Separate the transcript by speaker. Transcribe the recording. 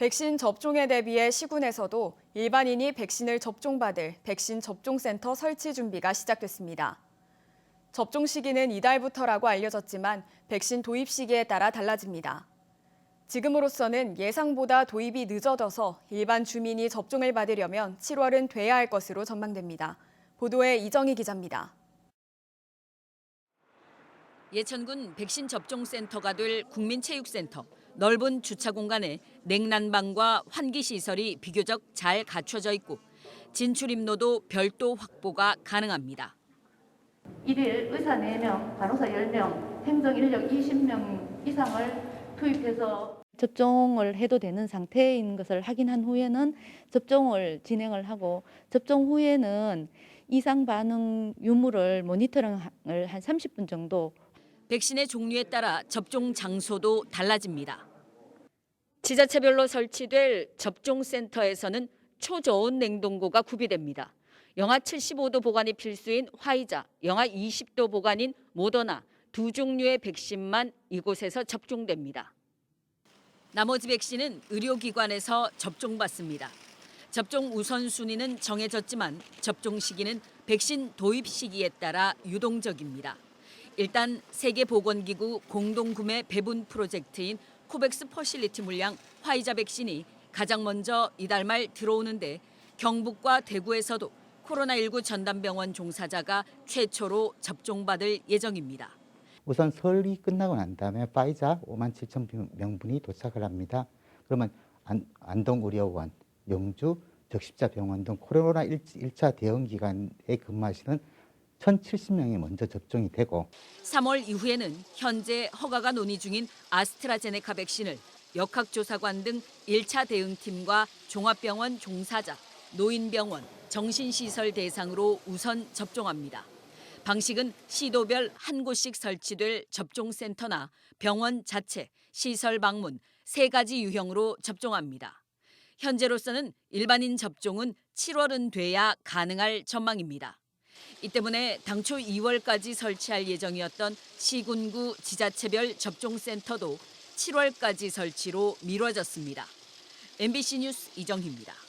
Speaker 1: 백신 접종에 대비해 시군에서도 일반인이 백신을 접종받을 백신 접종센터 설치 준비가 시작됐습니다. 접종 시기는 이달부터라고 알려졌지만 백신 도입 시기에 따라 달라집니다. 지금으로서는 예상보다 도입이 늦어져서 일반 주민이 접종을 받으려면 7월은 돼야 할 것으로 전망됩니다. 보도에 이정희 기자입니다.
Speaker 2: 예천군 백신 접종 센터가 될 국민체육센터. 넓은 주차 공간에 냉난방과 환기 시설이 비교적 잘 갖춰져 있고 진출 입로도 별도 확보가 가능합니다.
Speaker 3: 일일 의사 4명, 간호사 10명, 행정 인력 20명 이상을 투입해서
Speaker 4: 접종을 해도 되는 상태인 것을 확인한 후에는 접종을 진행을 하고 접종 후에는 이상 반응 유무를 모니터링을 한 30분 정도
Speaker 2: 백신의 종류에 따라 접종 장소도 달라집니다. 지자체별로 설치될 접종센터에서는 초저온 냉동고가 구비됩니다. 영하 75도 보관이 필수인 화이자, 영하 20도 보관인 모더나 두 종류의 백신만 이곳에서 접종됩니다. 나머지 백신은 의료기관에서 접종받습니다. 접종 우선순위는 정해졌지만 접종 시기는 백신 도입 시기에 따라 유동적입니다. 일단 세계보건기구 공동구매 배분 프로젝트인 코백스 퍼실리티 물량 화이자 백신이 가장 먼저 이달 말 들어오는데 경북과 대구에서도 코로나19 전담병원 종사자가 최초로 접종받을 예정입니다.
Speaker 5: 우선 설이 끝나고 난 다음에 파이자 5만 7천 명분이 도착을 합니다. 그러면 안, 안동의료원, 영주, 적십자병원 등 코로나 1차 대응 기관에 근무하시는 1,070명이 먼저 접종이 되고
Speaker 2: 3월 이후에는 현재 허가가 논의 중인 아스트라제네카 백신을 역학조사관 등 1차 대응팀과 종합병원 종사자, 노인병원, 정신시설 대상으로 우선 접종합니다. 방식은 시도별 한 곳씩 설치될 접종센터나 병원 자체, 시설 방문 세 가지 유형으로 접종합니다. 현재로서는 일반인 접종은 7월은 돼야 가능할 전망입니다. 이 때문에 당초 2월까지 설치할 예정이었던 시군구 지자체별 접종센터도 7월까지 설치로 미뤄졌습니다. MBC 뉴스 이정희입니다.